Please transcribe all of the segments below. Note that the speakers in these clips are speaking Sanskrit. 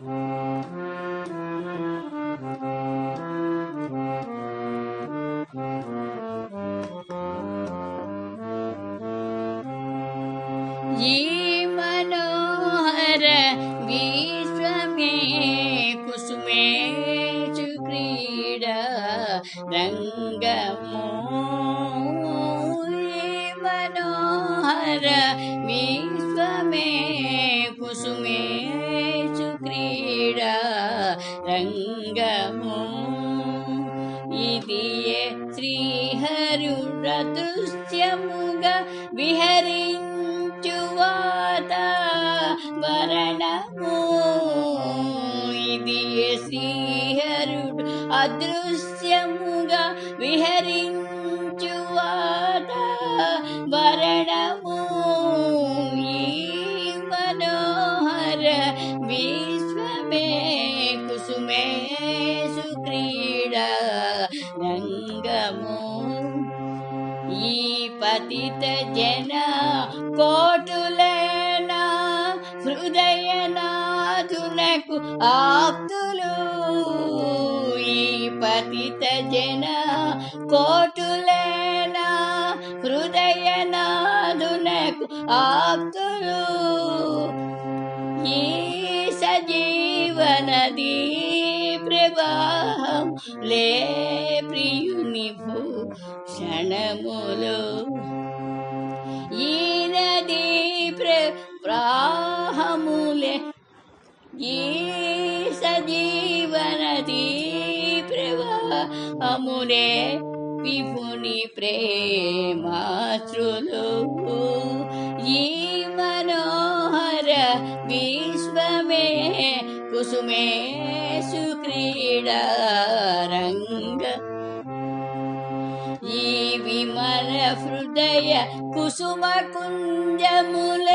ये मनोहर विश्वमे मनोहर विश्वमे శ్రీహరుడృశ్యముగ విహరించువాత వరణము ఇది శ్రీహరుడు అదృశ్యముగా విహరించువాత వరణము మనోహర విశ్వమే కుసుమే సుక్రీడా రంగము ఈ పతిత జన కోటులేనా హృదయనాథునకు ఆప్తులు. ఈ పతిత జన కోటులేనా హృదయనాథునకు ఆప్తులు. ఈ సజీవనదీ లే ప్రియుని భూషణములు ఈ నది ప్రవాహములే ఈ సజీవనది ప్రవాహములే విభుని ప్రేమాశ్రులు. ఈ विश्वमे कुसुमेषु क्रीडारङ्ग सुक्रीडा रङ्गलफदय कुसुम कुञ्जमुल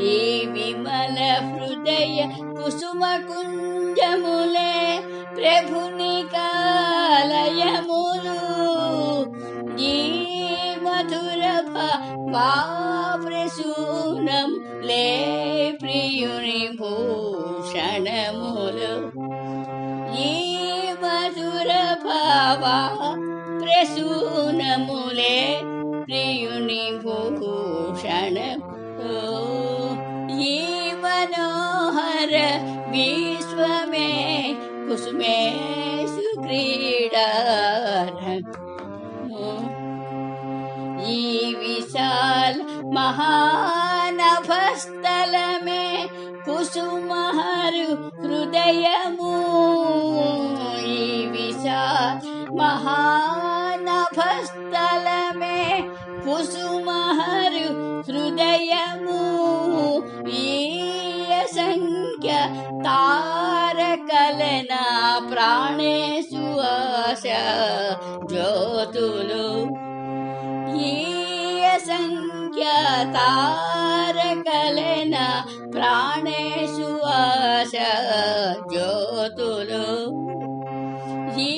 ई विमलहृदय कुसुमकुञ्जमुले प्रभुनि మధుర ప్రసూనం లే ప్రియుని భూషణములు ఈ మధుర భావ ప్రసూనములే ప్రియుని భూషణ ఈ మనోహర విశ్వమే కుసుమే సుక్రీడా महानभस्थल मे पुसुमहरु हृदयमु विशा महानभस्थल मे पुसु महरु हृदयमुख्य तारकलना प्राणे सुवस ज्योतुलु य तारकलेन प्राणेषु आश हि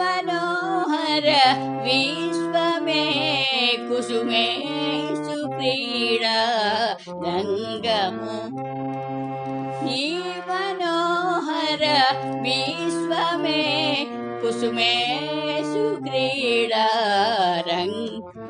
मनोहर विश्वमे कुसुमेषु क्रीडा सुक्रीडा रङ्गहर विश्वमे कुसुमेषु क्रीडा रङ्ग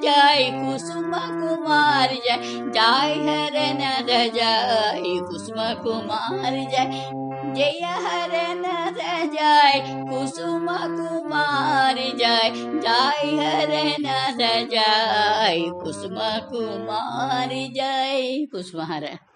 जय कुसुम कुमार जय। जाय हर नर, जाय कुसुम कुमार जय। जय हर नर, जाय कुसुम कुमार जय। जाय हर नर, जाय कुसुम कुमार जय। कुसुम हरे।